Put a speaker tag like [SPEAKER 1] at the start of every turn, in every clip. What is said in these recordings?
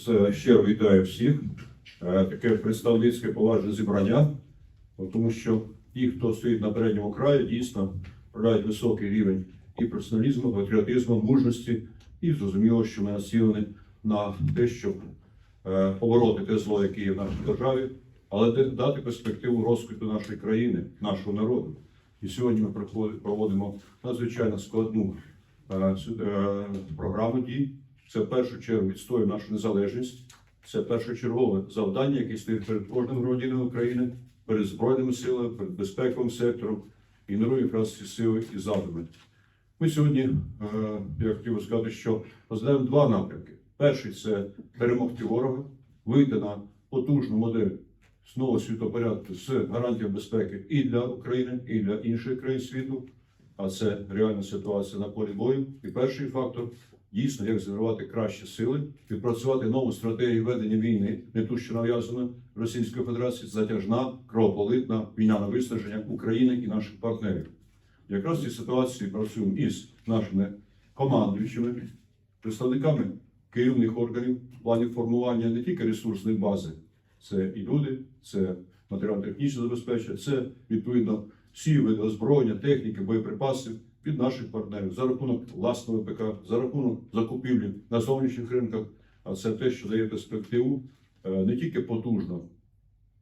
[SPEAKER 1] Ще щиро вітаю всіх. Е, Таке представницьке поважне зібрання, тому що ті, хто стоїть на передньому краї, дійсно проявляють високий рівень і професіоналізму, патріотизму, мужності, і зрозуміло, що ми націлені на те, щоб е, побороти те зло, яке є в нашій державі, але дати перспективу розквіту нашої країни, нашого народу. І сьогодні ми проводимо надзвичайно складну е, програму дій. Це в першу чергу відстоює нашу незалежність. Це першочергове завдання, яке стоїть перед кожним громадянином України, перед збройними силами, перед безпековим сектором. Генерує якраз ці сили і задуми. Ми сьогодні, е, я хотів би сказати, що розглядаємо два напрямки. Перший це перемогти ворога, вийти на потужну модель з нового світопорядку з гарантією безпеки і для України, і для інших країн світу. А це реальна ситуація на полі бою. І перший фактор дійсно як згенерувати кращі сили, відпрацювати нову стратегію ведення війни, не ту, що нав'язана Російською Федерацією, затяжна, кровополитна війна на виснаження України і наших партнерів. Якраз в цій ситуації працюємо із нашими командуючими, представниками керівних органів в плані формування не тільки ресурсної бази, це і люди, це матеріально-технічне забезпечення, це відповідно всі види озброєння, техніки, боєприпасів від наших партнерів за рахунок власного ВПК, за рахунок закупівлі на зовнішніх ринках. А це те, що дає перспективу е, не тільки потужно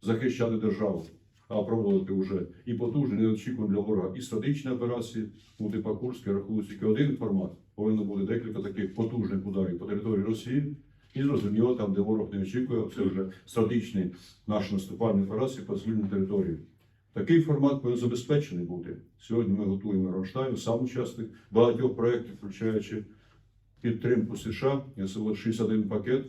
[SPEAKER 1] захищати державу, а проводити вже і потужні, неочікувані для ворога, і стратегічні операції. Ну, типа Курський рахується тільки один формат. Повинно бути декілька таких потужних ударів по території Росії. І зрозуміло, там, де ворог не очікує, це вже стратегічні наші наступальні операції по звільненню території. Такий формат повинен забезпечений бути. Сьогодні ми готуємо Ронштайн, сам учасник багатьох проєктів, включаючи підтримку США. Це от 61 пакет,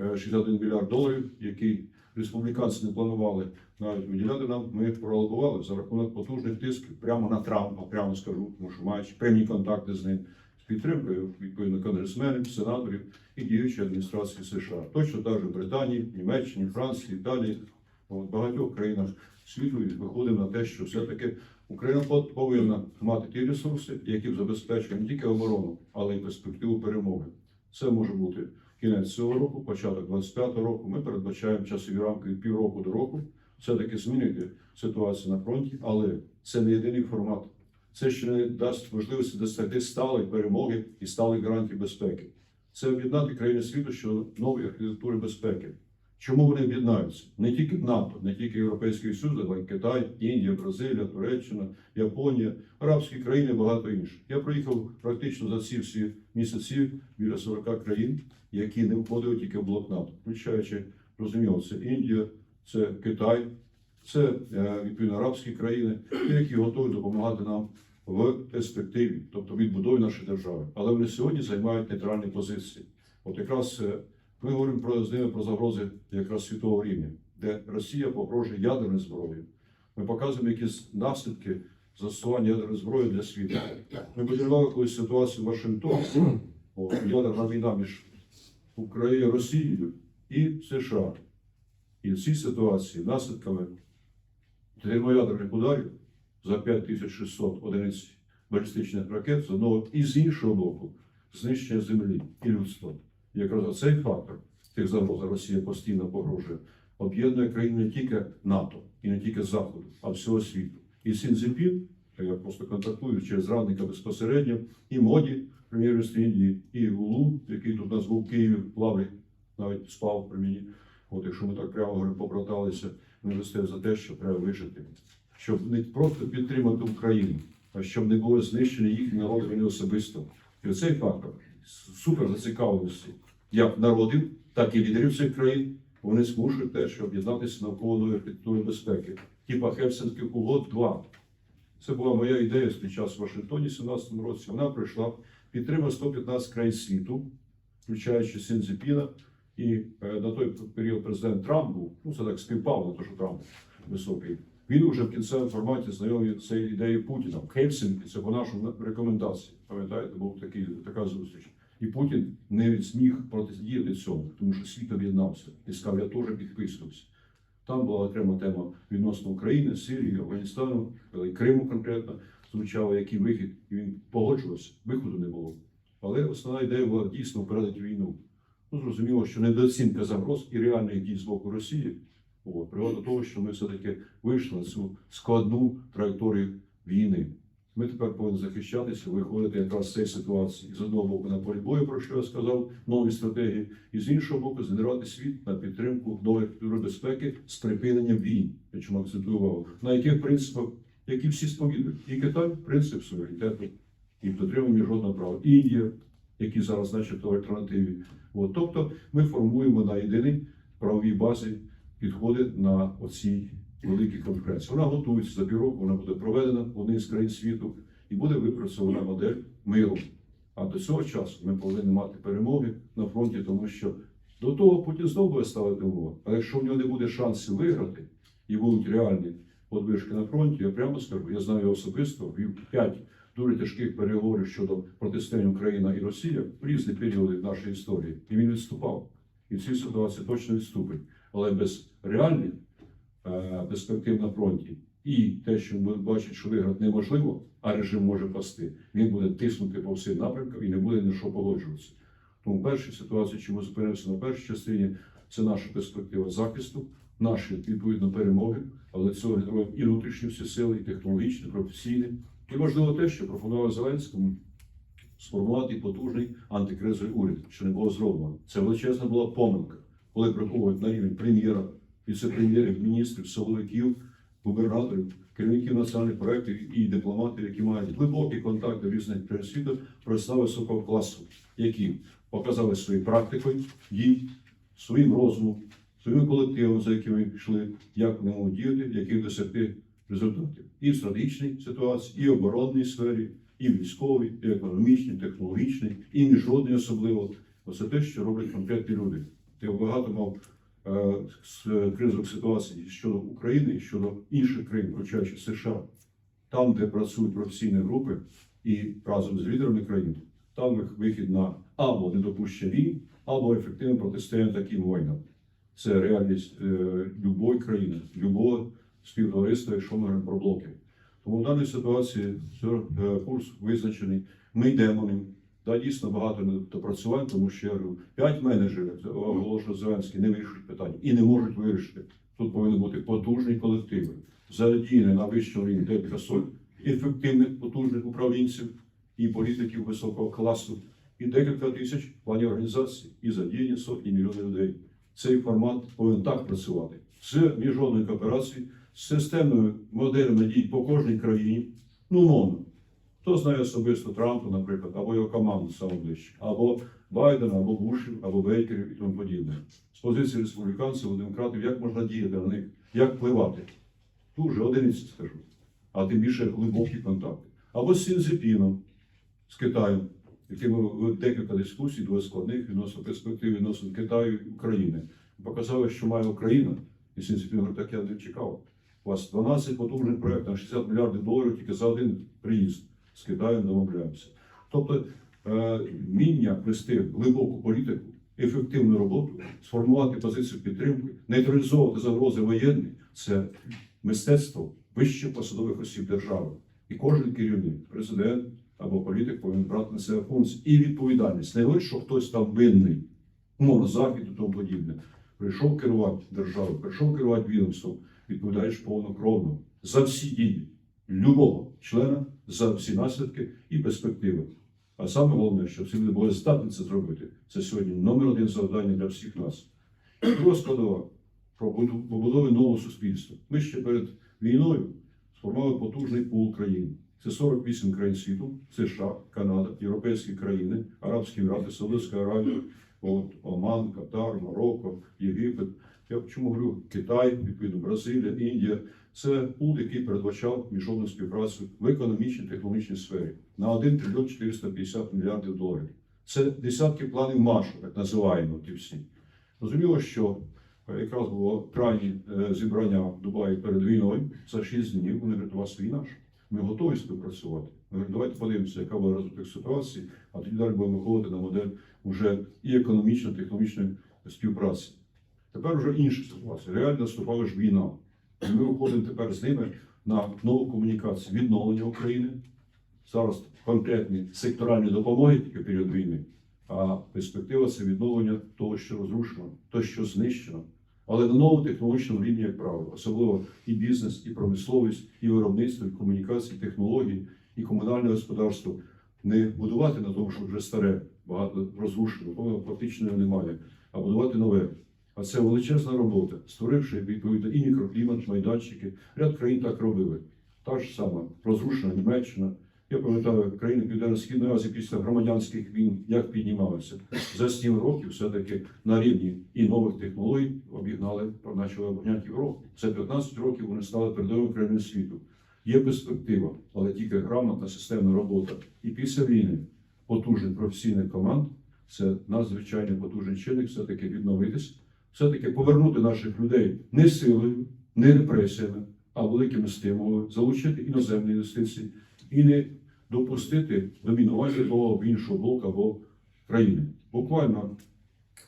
[SPEAKER 1] е, 61 мільярд доларів, який республіканці не планували навіть виділяти нам. Ми їх пролобували за рахунок потужних тисків прямо на Трампа, прямо скажу, тому що маючи прямі контакти з ним з підтримкою відповідно конгресменів, сенаторів і діючої адміністрації США. Точно так же в Британії, Німеччині, Франції, Італії, в багатьох країнах світу і виходимо на те, що все-таки Україна повинна мати ті ресурси, які забезпечують не тільки оборону, але й перспективу перемоги. Це може бути кінець цього року, початок 25-го року. Ми передбачаємо часові рамки півроку до року. Все-таки змінити ситуацію на фронті, але це не єдиний формат. Це ще не дасть можливості досягти сталої перемоги і сталих гарантій безпеки. Це об'єднати країни світу щодо нової архітектури безпеки. Чому вони об'єднаються? Не тільки НАТО, не тільки Європейський Союз, але й Китай, Індія, Бразилія, Туреччина, Японія, арабські країни, багато інших. Я проїхав практично за ці всі місяці біля 40 країн, які не входили тільки в блок НАТО, включаючи, розуміло, це Індія, це Китай, це е, відповідно арабські країни, які готові допомагати нам в перспективі, тобто відбудові нашої держави. Але вони сьогодні займають нейтральні позиції. От якраз е, ми говоримо про з ними про загрози якраз світового рівня, де Росія погрожує ядерною зброєю. Ми показуємо якісь наслідки застосування ядерної зброї для світу. Ми подивилися колись ситуацію в Вашингтоні, ядерна війна між Україною, Росією і США. І в цій ситуації наслідками термоядерних ударів за 5600 одиниць балістичних ракет з одного і з іншого боку знищення землі і людства. Якраз цей фактор тих загроз Росія постійно погрожує, об'єднує країни не тільки НАТО і не тільки Заходу, а всього світу. І Сінзепін, я просто контактую через радника безпосередньо, і моді, прем'єр-міністр Індії, і Гулу, який тут нас був в Києві, плавний, навіть спав при мені. От якщо ми так прямо говоримо, побраталися, ми вистає за те, що треба вижити, щоб не просто підтримати Україну, а щоб не було знищені їхні народи вони особисто. І оцей фактор супер зацікавленості як народів, так і лідерів цих країн. Вони змушують теж об'єднатися навколо архітектури безпеки, типа Хельсинських угод 2. Це була моя ідея під час в Вашингтоні в 17 році. Вона пройшла підтримала 115 країн світу, включаючи Сінзепіна. І е, на той період президент Трамп був, ну це так співпало, те, що Трамп високий. Він вже в кінцевому форматі знайомий з цією ідеєю Путіна. В Хельсинкі це по нашому рекомендації. Пам'ятаєте, був такий, така зустріч. І Путін не зміг протидіяти цьому, тому що світ об'єднався і сказав, я теж підписуюся. Там була окрема тема відносно України, Сирії, Афганістану, Криму конкретно звучало, який вихід, і він погоджувався, виходу не було. Але основна ідея була дійсно впередити війну. Ну, зрозуміло, що недооцінка загроз і реальних дій з боку Росії от, привела до того, що ми все-таки вийшли на цю складну траєкторію війни. Ми тепер повинні захищатися, виходити якраз з цієї ситуації. З одного боку на полі бою, про що я сказав, нові стратегії, і з іншого боку, згенерувати світ на підтримку нових безпеки з припиненням війн. Я чому увагу. На яких принципах, які всі сповідують. І Китай принцип суверенітету і дотримання міжнародного права. Індія, які зараз, начебто, в альтернативі. От, тобто ми формуємо на єдиній правовій базі підходи на оцій великій конференції. Вона готується за півроку, вона буде проведена в одній з країн світу і буде випрацьована модель миру. А до цього часу ми повинні мати перемоги на фронті, тому що до того Путін знову буде ставити умови. А якщо в нього не буде шансів виграти і будуть реальні подвижки на фронті, я прямо скажу, я знаю його особисто, вів п'ять дуже тяжких переговорів щодо протистояння Україна і Росія в різні періоди нашої історії. І він відступав. І в цій ситуації точно відступить. Але без реальних перспектив на фронті і те, що ми бачимо, що виграти неможливо, а режим може пасти, він буде тиснути по всім напрямкам і не буде ні що погоджуватися. Тому перша ситуація, чому зупинимося на першій частині, це наша перспектива захисту, наші відповідно перемоги, але цього генеруємо і всі сили, і технологічні, професійні. І важливо те, що пропонував Зеленському сформувати потужний антикризовий уряд, що не було зроблено. Це величезна була помилка, коли приходять на рівень прем'єра, віце-прем'єрів, міністрів, силовиків, губернаторів, керівників національних проєктів і дипломатів, які мають глибокі контакти різних країн світу, представи високого класу, які показали своєю практикою дій, своїм розумом, своїм колективом, за якими йшли, як вони діяти, яких досягти результатів і в стратегічній ситуації, і в оборонній сфері, і в військовій, і економічній, технологічній, і міжнародній особливо. Оце те, що роблять конкретні люди. Я багато мав кризових ситуацій щодо України і щодо інших країн, включаючи США, там, де працюють професійні групи і разом з лідерами країн, там їх вихід на або недопущення війн, або ефективне протистояння таким воїнам. Це реальність е, любої країни, любого співтовариства, якщо ми говоримо про блоки. Тому в даній ситуації е, курс визначений. Ми йдемо ним. Да, дійсно багато недопрацювань, тому що я п'ять менеджерів оголошує Зеленський, не вирішують питання і не можуть вирішити. Тут повинні бути потужні колективи, задіяні на вищому рівні декілька ефективних потужних управлінців і політиків високого класу, і декілька тисяч в плані організації і задіяні сотні мільйонів людей. Цей формат повинен так працювати з міжнародною кооперацією, з системною моделями дій по кожній країні. Ну, умовно. Хто знає особисто Трампа, наприклад, або його команду саме ближче, або Байдена, або Бушів, або Бейкерів і тому подібне. З позиції республіканців, демократів, як можна діяти на них, як впливати. Дуже одиниці скажу, а тим більше глибокі контакти. Або з Сінзепіном, з Китаєм, якими декілька дискусій, дуже складних відносно перспектив відносно Китаю і України. Показали, що має Україна, і Сінзепін говорить, так я не чекав. У вас 12 потужних проєктів на 60 мільярдів доларів тільки за один приїзд Китаєм домовляємося. Тобто е, вміння вести глибоку політику, ефективну роботу, сформувати позицію підтримки, нейтралізовувати загрози воєнні це мистецтво вищих посадових осіб держави. І кожен керівник, президент або політик повинен брати на себе функцію і відповідальність. Не лише, що хтось там винний, мовно, захід і тому подібне. Прийшов керувати державою, прийшов керувати відомством, відповідаєш повнокровно за всі дії любого члена, за всі наслідки і перспективи. А саме головне, щоб всі люди були здатні це зробити. Це сьогодні номер один завдання для всіх нас. Друга складова про побудови нового суспільства. Ми ще перед війною сформували потужний пул країн. Це 48 країн світу, США, Канада, європейські країни, Арабські Емірати, Саудовська Аравія, от, Оман, Катар, Марокко, Єгипет. Я чому говорю Китай, відповідно, Бразилія, Індія. Це пул, який передбачав міжнародну співпрацю в економічній та технологічній сфері на 1 трильйон 450 мільярдів доларів. Це десятки планів Маршу, так називаємо ті всі. Зрозуміло, що е, якраз було крайнє е, зібрання в Дубаї перед війною за 6 днів. Вони вас війна ж. Ми готові співпрацювати. Ми говоримо, давайте подивимося, яка була розвиток ситуації, а тоді далі будемо виходити на модель уже і економічно-технологічної співпраці. Тепер вже інша ситуація. Реально наступала ж війна. Ми виходимо тепер з ними на нову комунікацію, відновлення України. Зараз конкретні секторальні допомоги тільки період війни. А перспектива це відновлення того, що розрушено, того, що знищено. Але на новому технологічному рівні, як правило, особливо і бізнес, і промисловість, і виробництво, і комунікації, технології, і комунальне господарство не будувати на тому, що вже старе, багато розрушено, фактично немає, а будувати нове. А це величезна робота, створивши відповідно і мікроклімат, майданчики. Ряд країн так робили. Та ж сама розрушена Німеччина. Я пам'ятаю країни Південно-Східної Азії після громадянських війн, як піднімалися. За 7 років все-таки на рівні і нових технологій обігнали, почали обганяти Європу. За 15 років вони стали передовими країною світу. Є перспектива, але тільки грамотна системна робота. І після війни потужних професійних команд це надзвичайно потужний чинник все-таки відновитись, все-таки повернути наших людей не силою, не репресіями, а великими стимулами, залучити іноземні інвестиції і не допустити домінування того або іншого блоку або країни. Буквально,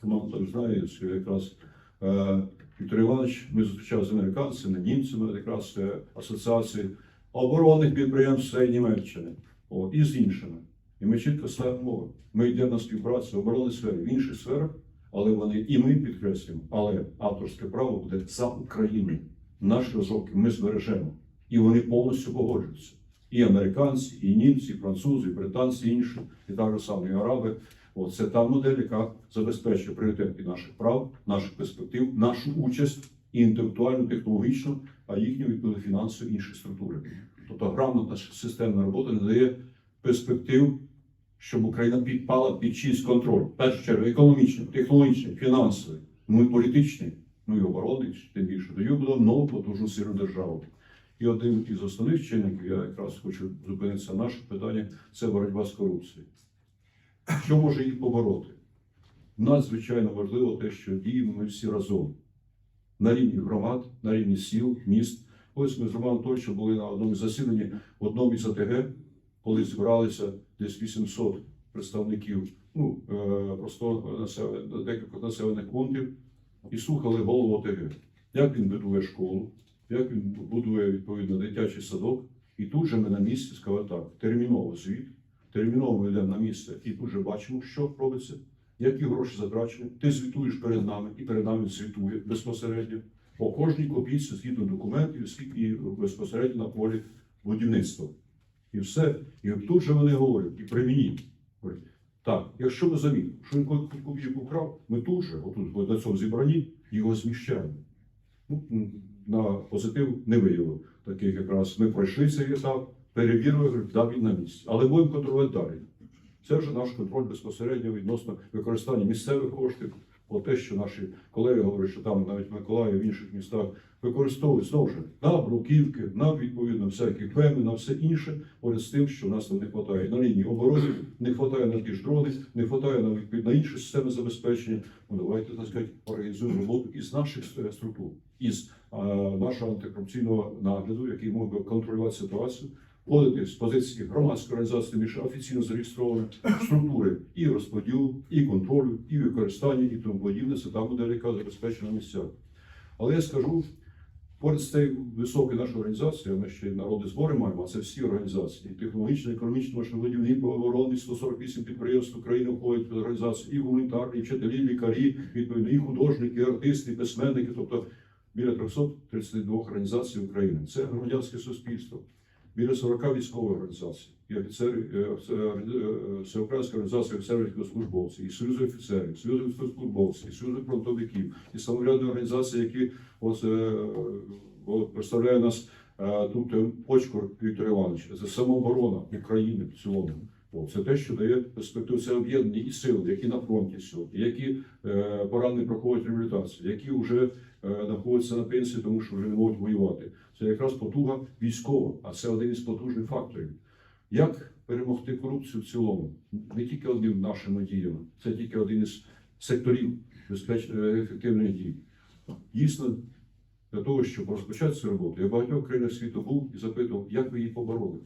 [SPEAKER 1] ну, так знає, якраз е, Віктор Іванович, ми зустрічалися з американцями, німцями, якраз е, асоціації оборонних підприємств Німеччини і з іншими. І ми чітко ставимо мову. Ми йдемо на співпрацю в оборонній сфері, в інших сферах, але вони і ми підкреслюємо, але авторське право буде за Україною. Наші розробки ми збережемо. І вони повністю погоджуються. І американці, і німці, і французи, і британці, і інші, і так само і араби. От це та модель, яка забезпечує пріоритет наших прав, наших перспектив, нашу участь і інтелектуальну, технологічну, а їхню відповідно фінансові інші структури. Тобто грамотна системна робота не дає перспектив, щоб Україна підпала під чийсь контроль. В першу чергу економічний, технологічний, фінансовий, ну і політичний, ну і оборонний, тим більше. Тоді буде нову потужну сильну державу. І один із основних чинників, я якраз хочу зупинитися на наших питаннях, це боротьба з корупцією. Що може їх побороти? Надзвичайно важливо те, що діємо ми всі разом на рівні громад, на рівні сіл, міст. Ось ми з Романом Тойчо були на одному засіданні в одному із АТГ, коли зібралися десь 800 представників ну, е, просто населення, декілька населених пунктів і слухали голову ОТГ, як він будує школу, як він будує відповідно дитячий садок. І тут же ми на місці сказали так, терміново звіт, терміново ми йдемо на місце і тут же бачимо, що робиться, які гроші затрачені. Ти звітуєш перед нами і перед нами звітує безпосередньо по кожній копійці згідно документів, скільки безпосередньо на полі будівництва. І все. І тут же вони говорять, і при мені. говорять, Так, якщо ми замітимо, що він копійку вкрав, ми тут же, отут на цьому зібранні, його зміщаємо. Ну, на позитив не виявив. Таких якраз ми пройшли цей етап, перевірили, да, він на місці. Але будемо контролювати далі. Це вже наш контроль безпосередньо відносно використання місцевих коштів. Бо те, що наші колеги говорять, що там навіть в Миколаїві, в інших містах використовують знову ж на бруківки, на відповідно всякі пеми, на все інше, поряд з тим, що в нас там не вистачає на лінії оборони, не вистачає на ті ж дрони, не вистачає на на інші системи забезпечення. Ну давайте так сказати, організуємо роботу із наших е, структур, із е, нашого антикорупційного нагляду, який мог би контролювати ситуацію. Вводити з позиції громадської організації більше офіційно зареєстровані структури і розподілу, і контролю, і використання, і тому подібне. Це та модель, яка забезпечена на місцях. Але я скажу, поряд з цією високою нашою організацією, ми ще й народні збори маємо, а це всі організації. Технологічно, економічно, машинобудівні, оборонні, 148 підприємств України входять в організацію, і гуманітарні, і вчителі, лікарі, відповідно, і художники, і артисти, і письменники, тобто біля 332 організацій України. Це громадянське суспільство. Біля 40 військових організацій, і офіцери, е, е, е, Всеукраїнська офіцерів військовослужбовців, і Союз офіцерів, Союз військовослужбовців, і Союз фронтовиків, і самоврядні організації, які от, представляє нас тут Почкор Віктор Іванович, це самооборона України в цілому. Це те, що дає перспективу, це об'єднані і сили, які на фронті сьогодні, які поранені проходять реабілітацію, які вже знаходяться на пенсії, тому що вже не можуть воювати. Це якраз потуга військова, а це один із потужних факторів. Як перемогти корупцію в цілому? Не тільки одним нашими діями, це тільки один із секторів безпеч... е, ефективної дії. Дійсно, для того, щоб розпочати цю роботу, я в багатьох країнах світу був і запитував, як ви її побороли.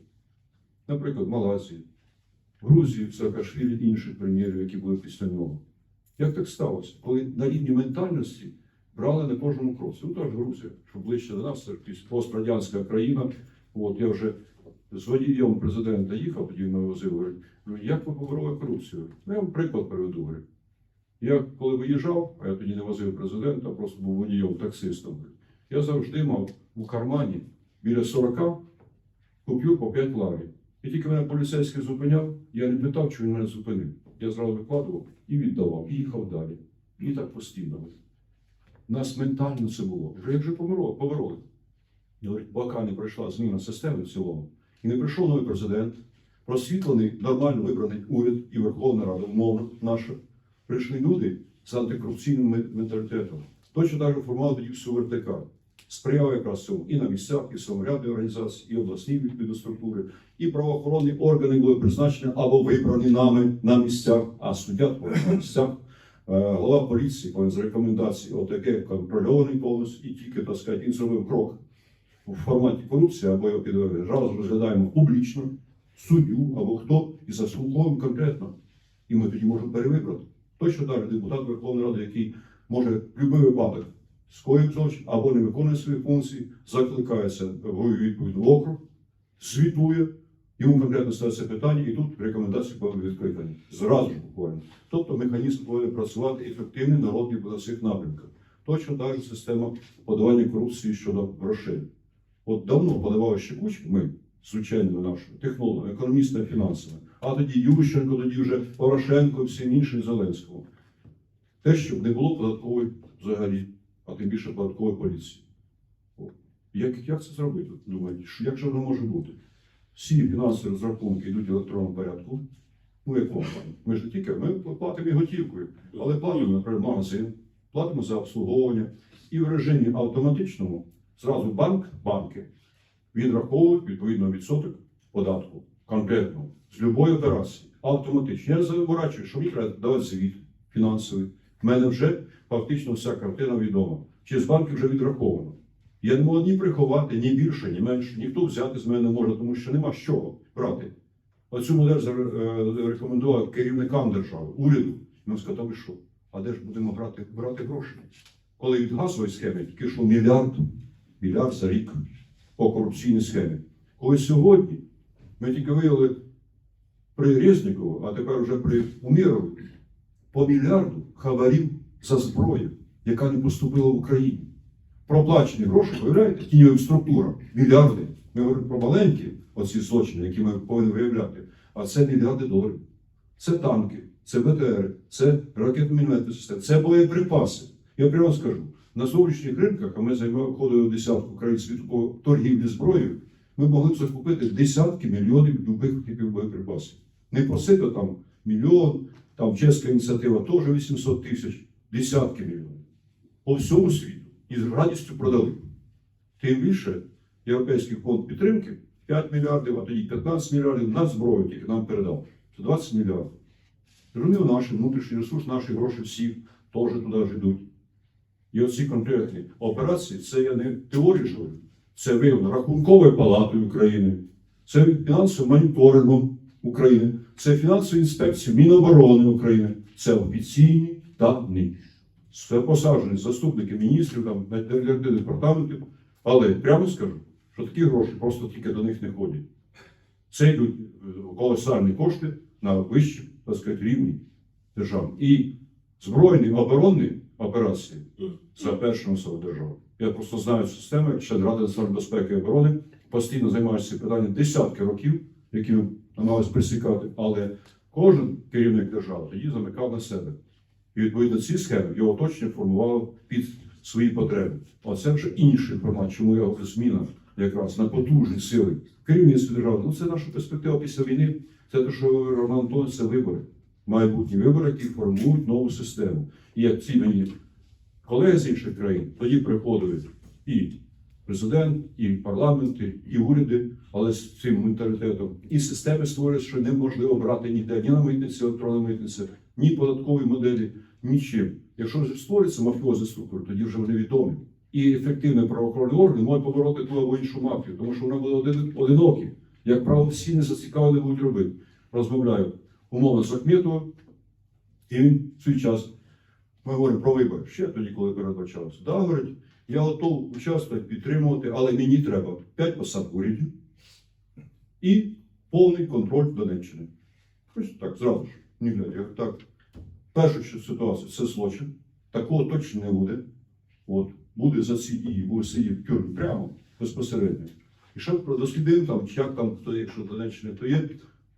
[SPEAKER 1] Наприклад, в Малайзії, Грузії, Саакашвілі, інших прем'єрів, які були після нього. Як так сталося? Коли на рівні ментальності брали на кожному кроці. Ну, так Грузія, що ближче до нас, це якась пострадянська країна. От я вже з водієм президента їхав, тоді ми возили, говорить, «Ну, як ви побороли корупцію? Ну, я вам приклад приведу. Я коли виїжджав, а я тоді не возив президента, просто був водієм таксистом. Я завжди мав у кармані біля 40 купюр по 5 ларів. І тільки мене поліцейський зупиняв, я не питав, чи він мене зупинив. Я зразу викладував і віддавав, і їхав далі. І так постійно. Нас ментально це було. Вже як же побороли. І не пройшла зміна системи в цілому, і не прийшов новий президент, просвітлений, нормально вибраний уряд і Верховна Рада, умовно наша, прийшли люди з антикорупційним менталітетом. Точно так же формували тоді всю вертикаль. Сприяв якраз цьому і на місцях, і самоврядні організації, і обласні відповідні структури, і правоохоронні органи були призначені або вибрані нами на місцях, а суддя на місцях. Е, Голова поліції з рекомендацій, отаке контрольований повністю, і тільки, так сказати, він зробив крок у форматі корупції або його підвели. Зараз розглядаємо публічно суддю або хто і заслуховуємо конкретно. І ми тоді можемо перевибрати. Точно так, депутат Верховної Ради, який може в будь-який випадок скоїв злочин або не виконує свої функції, закликається в відповідний округ, звітує, йому конкретно ставиться питання, і тут рекомендації повинні відкликані. Зразу буквально. Тобто механізм повинен працювати ефективний народний по цих напрямках. Точно так же система подавання корупції щодо грошей. От давно подавали ще кучу, ми з ученими нашими, технологами, економістами, фінансами, а тоді Ющенко, тоді вже Порошенко, всім іншим Зеленському. Те, щоб не було податкової взагалі, а тим більше податкової поліції. Як, як це зробити? Що- як же воно може бути? Всі фінансові розрахунки йдуть в електронному порядку. Ну, як вам? Ми ж не тільки ми платимо і готівкою, але платимо, наприклад, магазин, платимо за обслуговування. І в режимі автоматичному зразу банк, банки відраховують відповідно відсоток податку конкретно з будь-якої операції. Автоматично. Я заворачую, що мені треба давати звіт фінансовий. В мене вже фактично вся картина відома. Чи з банків вже відраховано. Я не можу ні приховати, ні більше, ні менше. Ніхто взяти з мене не може, тому що нема з чого брати. Оцю модель е, рекомендував керівникам держави, уряду. Він сказав, що? А де ж будемо брати, брати гроші? Коли від газової схеми тільки йшло мільярд, мільярд за рік по корупційній схемі. Коли сьогодні ми тільки виявили при Резнікову, а тепер вже при Умірові, по мільярду хабарів за зброю, яка не поступила в Україні. Проплачені гроші, виявляєте, тіньовим структурам, мільярди. Ми говоримо про маленькі оці злочини, які ми повинні виявляти. А це мільярди доларів. Це танки, це БТР, це ракетно-мінометні системи, це боєприпаси. Я прямо скажу, на зовнішніх ринках, а ми займаємо в десятку країн світу по торгівлі зброєю, ми могли б закупити десятки мільйонів любих типів боєприпасів. Не просити там мільйон, там чеська ініціатива теж 800 тисяч, десятки мільйонів. По всьому світу. І з радістю продали. Тим більше Європейський фонд підтримки 5 мільярдів, а тоді 15 мільярдів на зброю тільки нам передав. Це 20 мільярдів. Зрозуміло, наш внутрішній ресурс, наші гроші всі теж туди ж йдуть. І оці конкретні операції, це я не теорію говорю, це виявлено рахунковою палатою України, це фінансовим моніторингом України, це фінансовою інспекцією Міноборони України, це офіційні дані. Посаджені заступники міністрів, там, департаментів, але прямо скажу, що такі гроші просто тільки до них не ходять. Це йдуть е, колосальні кошти на вищі, так сказати, рівні держави. І збройні оборонні операції за першим особи держави. Я просто знаю систему, як Ради національної безпеки і оборони, постійно займаюся питанням десятки років, які намагалися присікати, але кожен керівник держави тоді замикав на себе. І відповідно ці схеми його оточення формувало під свої потреби. А це вже інший формат, чому говорю зміна якраз на потужні сили керівництва держави. Ну це наша перспектива після війни. Це те, що Роман Антонович, це вибори. Майбутні вибори, які формують нову систему. І як ці мені колеги з інших країн, тоді приходили і президент, і парламенти, і уряди, але з цим менталітетом. І системи створюють, що неможливо брати ніде, ні на митниці, електронна митниця, ні податкові моделі, нічим. Якщо створюється мафіозні структури, тоді вже вони відомі. І ефективний правоохоронний орган може побороти ту або іншу мафію, тому що вона буде один, одинокі. Як правило, всі не зацікавлені будуть робити. Розмовляю умовно з Ахметовим, і він в свій час ми говоримо про вибори ще тоді, коли передбачалося. Да, говорить, я готов участвувати, підтримувати, але мені треба 5 посад в уряді і повний контроль Донеччини. Ось так, зразу ж. Ні, як так. Перша що ситуація це злочин. Такого точно не буде. От, буде за ці дії, буде сидіти в тюрмі прямо безпосередньо. І ще дослідив там, як там, хто, якщо Донеччини, то є,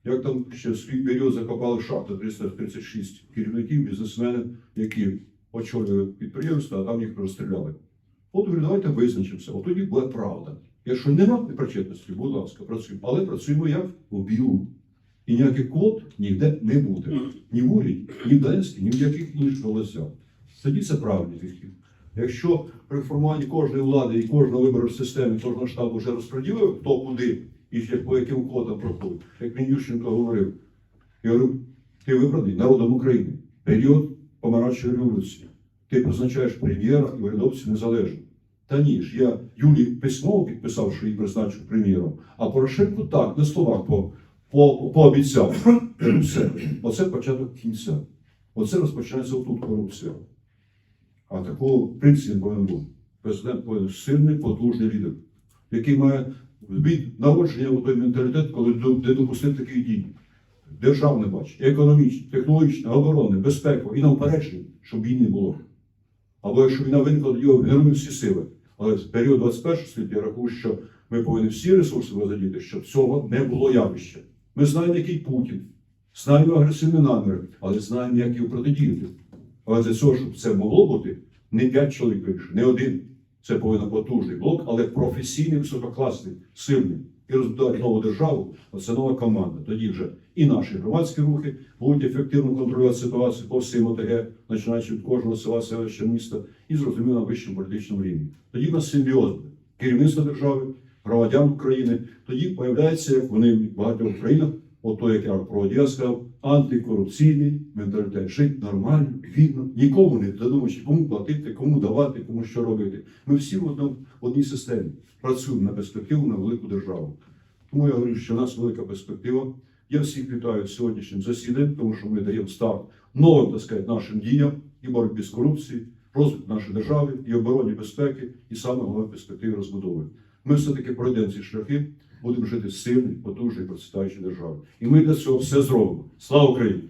[SPEAKER 1] як там ще свій період закопали шахти 336 керівників, бізнесменів, які очолювали підприємства, а там їх розстріляли. От говорю, давайте визначимося, от тоді буде правда. Якщо нема непричетності, будь ласка, працюємо. Але працюємо як в БІУ. І ніяких квот ніде не буде. Ні в уряді, ні в Донецькій, ні в яких інших областях. Тоді це правильний підхід. Якщо при формуванні кожної влади і кожного вибору системи, кожного штабу вже розподілив, хто куди і ще по яким квотам проходить, як він Ющенко говорив, я говорю, ти вибраний народом України, період помаранчевої революції. Ти призначаєш прем'єра і урядовців незалежно. Та ні ж, я Юлі письмово підписав, що її призначив прем'єром, а Порошенко так, на словах по, по, пообіцяв. Все, оце початок кінця. Оце розпочинається отут корупція. А такого в повинен бути. Президент повинен сильний, потужний лідер, який має від народження у той менталітет, коли не допустити таких дій. Державне бачення, економічне, технологічне, оборонне, безпекове і на щоб війни було. Або якщо війна виникла, тоді героїв всі сили. Але в період 21 століття я рахую, що ми повинні всі ресурси задіяти, щоб цього не було явища. Ми знаємо, який Путін, знаємо агресивні наміри, але знаємо, як його протидіяти. Але для цього, щоб це могло бути, не п'ять чоловік вирішує, не один. Це повинен потужний блок, але професійний, висококласний, сильний. І розбудувати нову державу, це нова команда. Тоді вже і наші громадські рухи будуть ефективно контролювати ситуацію по всім ОТГ, починаючи від кожного села, селища, міста, і зрозуміло на вищому політичному рівні. Тоді в нас симбіоз керівництво держави, громадян України. Тоді появляється, як вони в багатьох країнах, ото, як я про я сказав, антикорупційний менталітет. Жити нормально, гідно, нікому не задумуючи, кому платити, кому давати, кому що робити. Ми всі в одній системі працюємо на перспективу, на велику державу. Тому я говорю, що у нас велика перспектива. Я всіх вітаю сьогоднішнім засіданням, тому що ми даємо старт новим, так сказати, нашим діям і боротьбі з корупцією, розвитку нашої держави, і обороні безпеки, і саме головне перспективи розбудови. Ми все-таки пройдемо ці шляхи, будемо жити сильною, потужною, потужній, процвітаючій державі. І ми для цього все зробимо. Слава Україні!